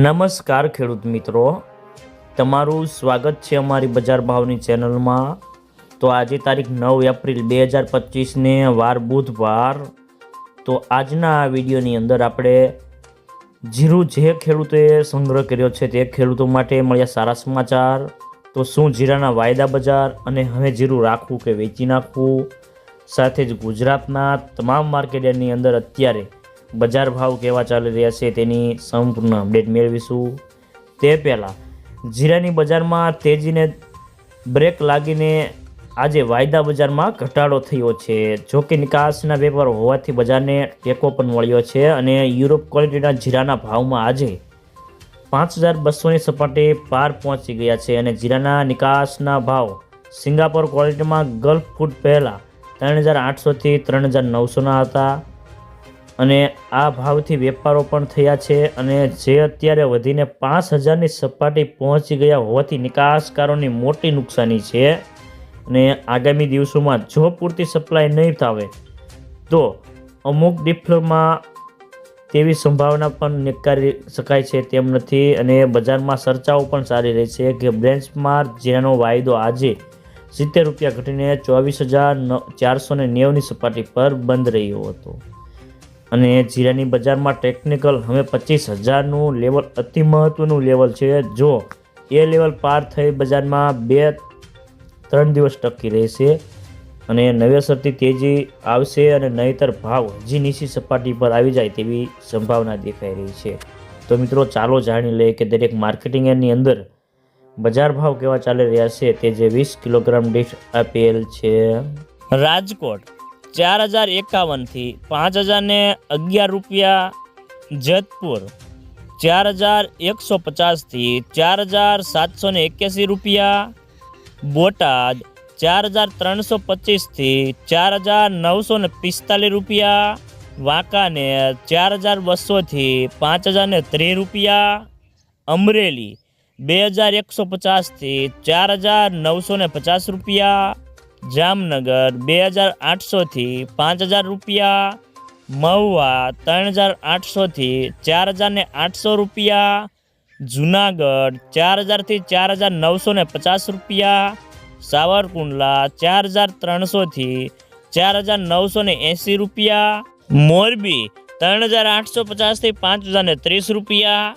નમસ્કાર ખેડૂત મિત્રો. તમારું સ્વાગત છે અમારી બજાર ભાવની ચેનલમાં. તો આજે તારીખ નવ એપ્રિલ બે હજાર પચીસને વાર બુધવાર. તો આજના આ વિડીયોની અંદર આપણે જીરું જે ખેડૂતોએ સંગ્રહ કર્યો છે તે ખેડૂતો માટે મળ્યા સારા સમાચાર. તો શું જીરાના વાયદા બજાર અને હવે જીરું રાખવું કે વેચી નાખવું? સાથે જ ગુજરાતના તમામ માર્કેટની અંદર અત્યારે બજાર ભાવ કેવા ચાલી રહ્યા છે તેની સંપૂર્ણ અપડેટ મેળવીશું. તે પહેલાં, જીરાની બજારમાં તેજીને બ્રેક લાગીને આજે વાયદા બજારમાં ઘટાડો થયો છે. જો કે નિકાસના વેપાર હોવાથી બજારને ટેકો પણ મળ્યો છે અને યુરોપ ક્વોલિટીના જીરાના ભાવમાં આજે પાંચ હજાર બસોની સપાટી પાર પહોંચી ગયા છે અને જીરાના નિકાસના ભાવ સિંગાપોર ક્વોલિટીમાં ગલ્ફ ફૂડ પહેલાં ત્રણ હજાર આઠસોથી ત્રણ હજાર નવસોના હતા. અને આ ભાવથી વેપારો પણ થયા છે અને જે અત્યારે વધીને પાંચ હજારની સપાટી પહોંચી ગયા હોવાથી નિકાસકારોની મોટી નુકસાની છે. અને આગામી દિવસોમાં જો પૂરતી સપ્લાય નહીં થાવે, તો અમુક ડિફ્લોમાં તેવી સંભાવના પણ નકારી શકાય છે તેમ નથી અને બજારમાં ચર્ચાઓ પણ સારી રહી છે કે બેન્ચમાર્ક જેનો વાયદો આજે સિત્તેર રૂપિયા ઘટીને ચોવીસ હજાર ચારસો ને નેવની સપાટી પર બંધ રહ્યો હતો. અને જીરાની બજારમાં ટેકનિકલ હવે પચીસ હજારનું લેવલ અતિ મહત્ત્વનું લેવલ છે. જો એ લેવલ પાર થઈ બજારમાં બે, ત્રણ દિવસ ટકી રહેશે અને નવેસરથી તેજી આવશે અને નહીતર ભાવ હજી નીચી સપાટી પર આવી જાય તેવી સંભાવના દેખાઈ રહી છે. તો મિત્રો, ચાલો જાણી લઈએ કે દરેક માર્કેટિંગ એની અંદર બજાર ભાવ કેવા ચાલી રહ્યા છે. તે જે વીસ કિલોગ્રામ દીઠ આપેલ છે. રાજકોટ ચાર હજાર એકાવનથી પાંચ હજાર ને અગિયાર રૂપિયા જેતપુર, ચાર હજાર એકસો પચાસથી ચાર હજાર સાતસો ને એક્યાસી રૂપિયા બોટાદ, ચાર હજાર ત્રણસો પચીસથી ચાર હજાર નવસો ને પિસ્તાલીસ રૂપિયા વાંકાનેર, ચાર હજાર બસોથી પાંચ હજાર ને ત્રીસ રૂપિયા અમરેલી, બે હજાર એકસો પચાસથી ચાર હજાર નવસો ને પચાસ રૂપિયા જામનગર બે હજાર આઠસોથી પાંચ હજાર રૂપિયા, મહુવા ત્રણ હજાર આઠસોથી ચાર હજાર ને આઠસો રૂપિયા, જુનાગઢ ચાર હજારથી ચાર હજાર નવસો ને પચાસ રૂપિયા, સાવરકુંડલા ચાર હજાર ત્રણસોથી ચાર હજાર નવસો ને એંસી રૂપિયા, મોરબી ત્રણ હજાર આઠસો પચાસથી પાંચ હજાર ત્રીસ રૂપિયા